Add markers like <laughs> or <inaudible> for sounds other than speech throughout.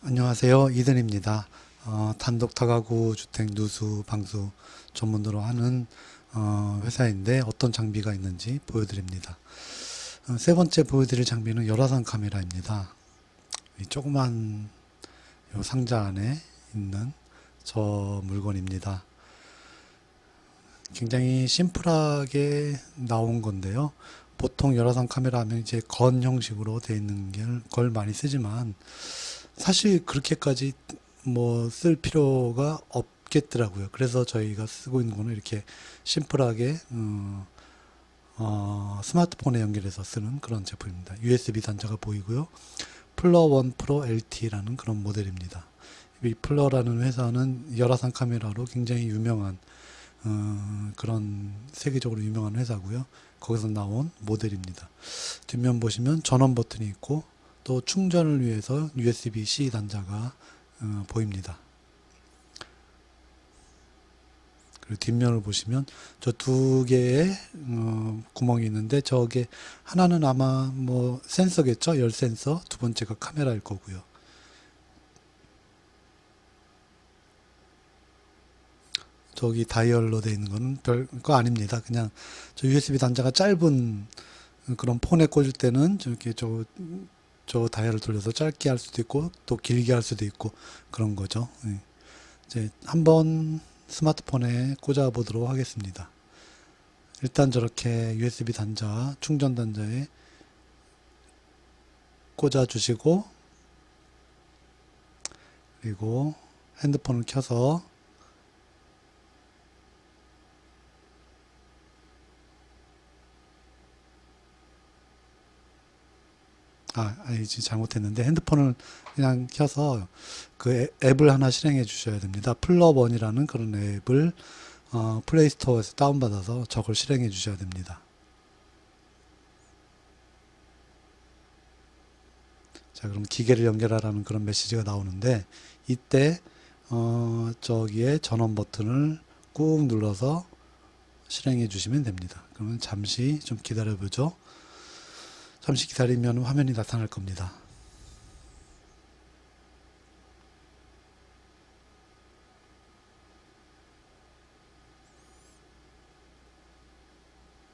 안녕하세요. 이든입니다. 어, 단독 다가구 주택 누수 방수 전문으로 하는 어, 회사인데 어떤 장비가 있는지 보여드립니다. 어, 세 번째 보여드릴 장비는 열화상 카메라입니다. 이 조그만 요 상자 안에 있는 저 물건입니다. 굉장히 심플하게 나온 건데요. 보통 열화상 카메라 하면 이제 건 형식으로 되어 있는 걸- 걸 많이 쓰지만 사실 그렇게까지 뭐 쓸 필요가 없겠더라고요. 그래서 저희가 쓰고 있는 거는 이렇게 심플하게 어, 어, 스마트폰에 연결해서 쓰는 그런 제품입니다. USB 단자가 보이고요. 플러 원 프로 LT라는 그런 모델입니다. 이 플러라는 회사는 열화상 카메라로 굉장히 유명한 어, 그런 세계적으로 유명한 회사고요. 거기서 나온 모델입니다. 뒷면 보시면 전원 버튼이 있고 또 충전을 위해서 USB-C 단자가 어, 보입니다. 그리고 뒷면을 보시면 저 두 개의 어, 구멍이 있는데 저게 하나는 아마 뭐 센서겠죠? 열 센서. 두 번째가 카메라일 거고요. 저기 다이얼로 되어 있는 거는 별거 아닙니다. 그냥 저 USB 단자가 짧은 그런 폰에 꽂을 때는 저렇게 저, 저 다이얼을 돌려서 짧게 할 수도 있고 또 길게 할 수도 있고 그런 거죠. 예. 이제 한번 스마트폰에 꽂아 보도록 하겠습니다. 일단 저렇게 USB 단자, 충전 단자에 꽂아 주시고 그리고 핸드폰을 켜서 아, 아니지 잘못했는데 핸드폰을 그냥 켜서 그 앱- 앱을 하나 실행해 주셔야 됩니다. 플러번이라는 그런 앱을 어, 플레이스토어에서 다운받아서 저걸 실행해 주셔야 됩니다. 자, 그럼 기계를 연결하라는 그런 메시지가 나오는데 이때 어, 저기에 전원 버튼을 꾹 눌러서 실행해 주시면 됩니다. 그러면 잠시 좀 기다려 보죠. 잠시 기다리면 화면이 나타날 겁니다.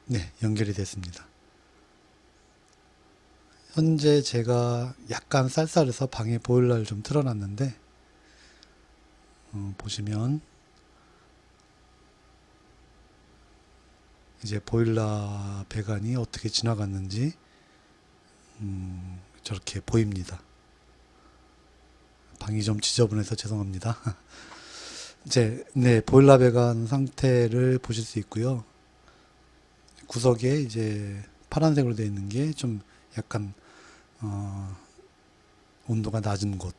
네, 연결이 됐습니다. 현재 제가 약간 쌀쌀해서 방에 보일러를 좀 틀어놨는데 어, 보시면 이제 보일러 배관이 어떻게 지나갔는지 음, 저렇게 보입니다. 방이 좀 지저분해서 죄송합니다. <laughs> 이제 네 보일러 배관 상태를 보실 수 있고요. 구석에 이제 파란색으로 되어 있는 게 좀 약간 어, 온도가 낮은 곳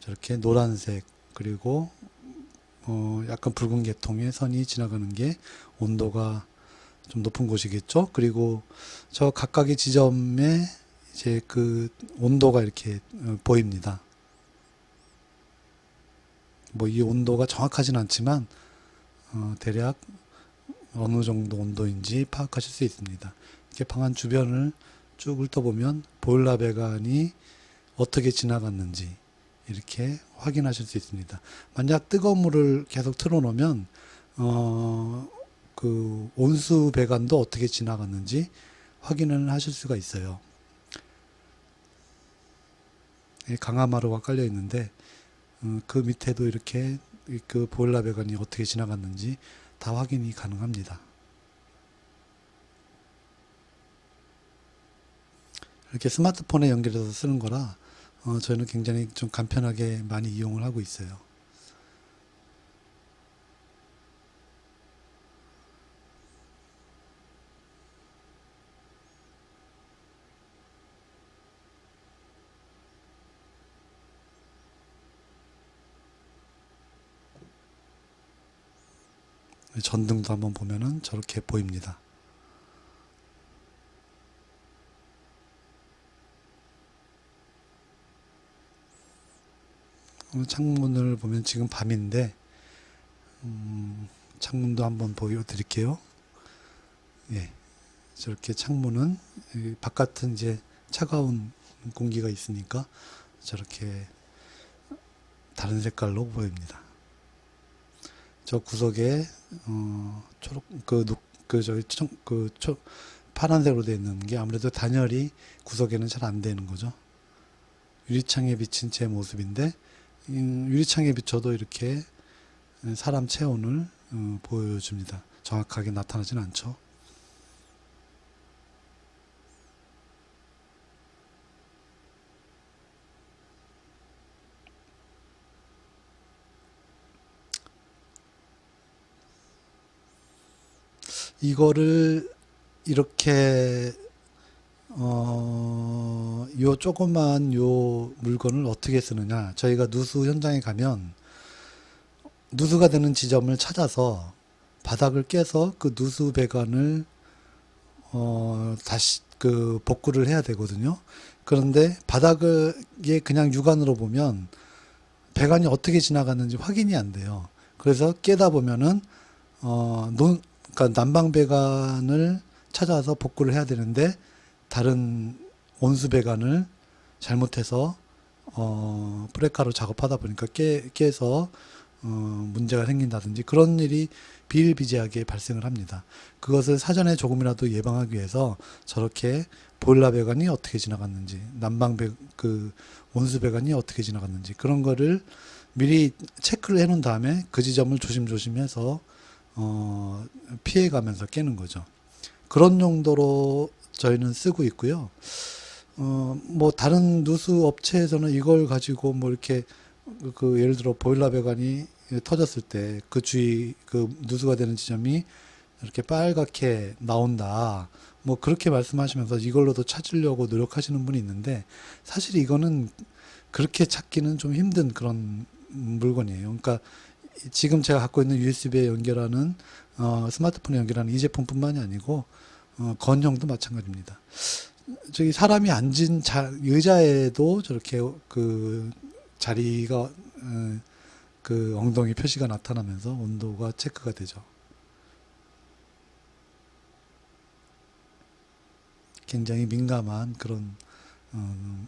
저렇게 노란색 그리고 어, 약간 붉은 계통의 선이 지나가는 게 온도가 좀 높은 곳이겠죠. 그리고 저 각각의 지점에 이제 그 온도가 이렇게 어, 보입니다. 뭐 이 온도가 정확하진 않지만 어, 대략 어느 정도 온도인지 파악하실 수 있습니다. 이렇게 방안 주변을 쭉 훑어보면 보일러 배관이 어떻게 지나갔는지 이렇게 확인하실 수 있습니다. 만약 뜨거운 물을 계속 틀어놓으면 어, 그 온수 배관도 어떻게 지나갔는지 확인을 하실 수가 있어요. 이 강화마루가 깔려 있는데 어, 그 밑에도 이렇게 이그 보일러 배관이 어떻게 지나갔는지 다 확인이 가능합니다. 이렇게 스마트폰에 연결해서 쓰는 거라 어, 저희는 굉장히 좀 간편하게 많이 이용을 하고 있어요. 전등도 한번 보면은 저렇게 보입니다. 어, 창문을 보면 지금 밤인데 음, 창문도 한번 보여드릴게요. 예, 저렇게 창문은 이 바깥은 이제 차가운 공기가 있으니까 저렇게 다른 색깔로 보입니다. 저 구석에 어, 초록 그녹그 저기 청 그 초 파란색으로 되어 있는 게 아무래도 단열이 구석에는 잘 안 되는 거죠. 유리창에 비친 제 모습인데 음, 유리창에 비춰도 이렇게 사람 체온을 어, 보여줍니다. 정확하게 나타나진 않죠. 이거를 이렇게 어, 요 조그만 요 물건을 어떻게 쓰느냐. 저희가 누수 현장에 가면 누수가 되는 지점을 찾아서 바닥을 깨서 그 누수 배관을 어, 다시 그 복구를 해야 되거든요. 그런데 바닥에 그냥 육안으로 보면 배관이 어떻게 지나갔는지 확인이 안 돼요. 그래서 깨다 보면은 어, 논, 그러니까 난방 배관을 찾아서 복구를 해야 되는데 다른 온수 배관을 잘못해서 어, 브레카로 작업하다 보니까 깨, 깨서 어, 문제가 생긴다든지 그런 일이 비일비재하게 발생을 합니다. 그것을 사전에 조금이라도 예방하기 위해서 저렇게 보일러 배관이 어떻게 지나갔는지, 난방 배, 그 온수 배관이 어떻게 지나갔는지 그런 거를 미리 체크를 해 놓은 다음에 그 지점을 조심조심해서 어, 피해가면서 깨는 거죠. 그런 용도로 저희는 쓰고 있고요. 어, 뭐 다른 누수 업체에서는 이걸 가지고 뭐 이렇게 그 예를 들어 보일러 배관이 터졌을 때 그 주위 그 누수가 되는 지점이 이렇게 빨갛게 나온다. 뭐 그렇게 말씀하시면서 이걸로도 찾으려고 노력하시는 분이 있는데 사실 이거는 그렇게 찾기는 좀 힘든 그런 물건이에요. 그러니까 지금 제가 갖고 있는 USB에 연결하는 어, 스마트폰에 연결하는 이 제품뿐만이 아니고 어, 건형도 마찬가지입니다. 저기 사람이 앉은 자, 의자에도 저렇게 그 자리가 어, 그 엉덩이 표시가 나타나면서 온도가 체크가 되죠. 굉장히 민감한 그런 어,